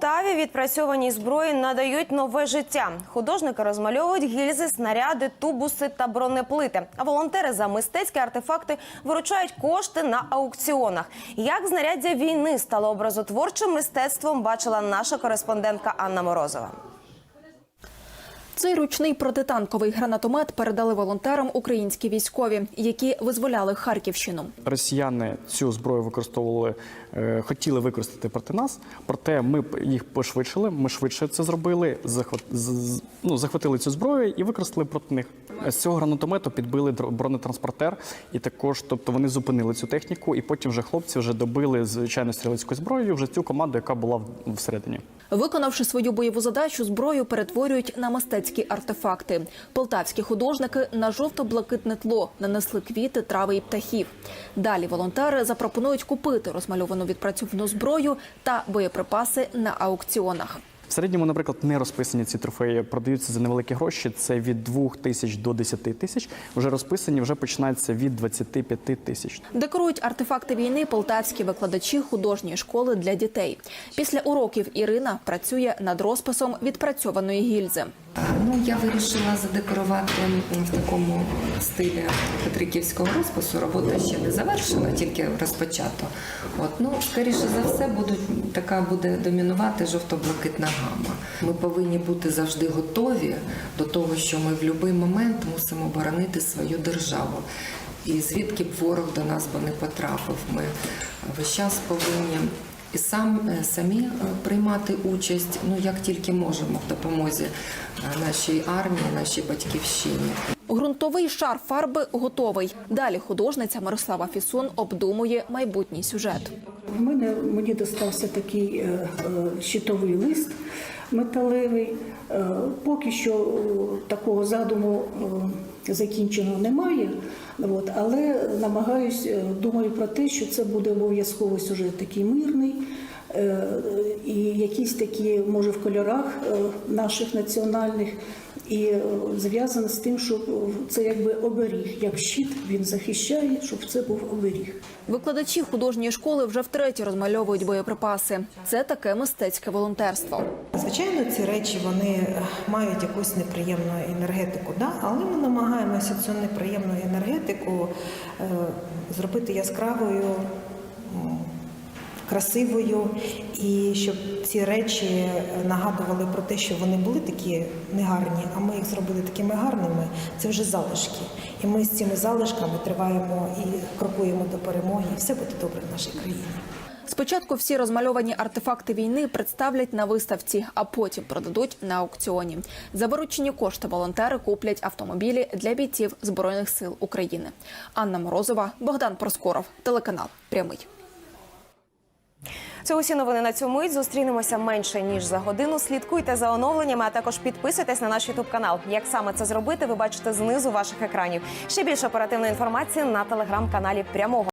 Полтаві відпрацьованій зброї надають нове життя. Художники розмальовують гільзи, снаряди, тубуси та бронеплити. А волонтери за мистецькі артефакти виручають кошти на аукціонах. Як знаряддя війни стало образотворчим мистецтвом, бачила наша кореспондентка Анна Морозова. Цей ручний протитанковий гранатомет передали волонтерам українські військові, які визволяли Харківщину. Росіяни цю зброю використовували, е, хотіли використати проти нас, проте ми їх пошвидшили. Ми швидше це зробили, захват, ну, захватили цю зброю і використали проти них. З цього гранатомету підбили бронетранспортер, і також, тобто, вони зупинили цю техніку, і потім вже хлопці вже добили звичайно стрілецькою зброєю вже цю команду, яка була всередині. Виконавши свою бойову задачу, зброю перетворюють на мистецькі артефакти. Полтавські художники на жовто-блакитне тло нанесли квіти, трави і птахів. Далі волонтери запропонують купити розмальовану відпрацьовану зброю та боєприпаси на аукціонах. В середньому, наприклад, не розписані ці трофеї продаються за невеликі гроші. Це від 2 тисяч до 10 тисяч. Вже розписані, вже починається від 25 тисяч. Декорують артефакти війни полтавські викладачі художньої школи для дітей. Після уроків Ірина працює над розписом відпрацьованої гільзи. Ну, я вирішила задекорувати в такому стилі петриківського розпису. Робота ще не завершена, тільки розпочато. От, ну, скоріше за все, будуть, така буде домінувати жовто-блакитна гама. Ми повинні бути завжди готові до того, що ми в будь-який момент мусимо боронити свою державу. І звідки б ворог до нас би не потрапив, ми весь час повинні і сам е, самі е, приймати участь, ну як тільки можемо в допомозі е, нашій армії, нашій батьківщині. Грунтовий шар фарби готовий. Далі художниця Мирослава Фісун обдумує майбутній сюжет. У мене мені достався такий е, е, щитовий лист металевий. Е, Поки що е, такого задуму е, закінченого немає. Але намагаюсь, е, думаю про те, що це буде обов'язково сюжет такий мирний. І якісь такі, може, в кольорах е, наших національних, і е, зв'язано з тим, що це якби оберіг, як щит він захищає, щоб це був оберіг. Викладачі художньої школи вже втретє розмальовують боєприпаси. Це таке мистецьке волонтерство. Звичайно, ці речі вони е, мають якусь неприємну енергетику, да? але ми намагаємося цю неприємну енергетику е, зробити яскравою, красивою, і щоб ці речі нагадували про те, що вони були такі негарні, а ми їх зробили такими гарними. Це вже залишки. І ми з цими залишками триваємо і крокуємо до перемоги, все буде добре в нашій країні. Спочатку всі розмальовані артефакти війни представлять на виставці, а потім продадуть на аукціоні. За виручені кошти волонтери куплять автомобілі для бійців збройних сил України. Анна Морозова, Богдан Проскоров, телеканал Прямий. Це усі новини на цю мить. Зустрінемося менше ніж за годину. Слідкуйте за оновленнями, а також підписуйтесь на наш ютуб канал. Як саме це зробити, ви бачите знизу ваших екранів. Ще більше оперативної інформації на телеграм-каналі прямого.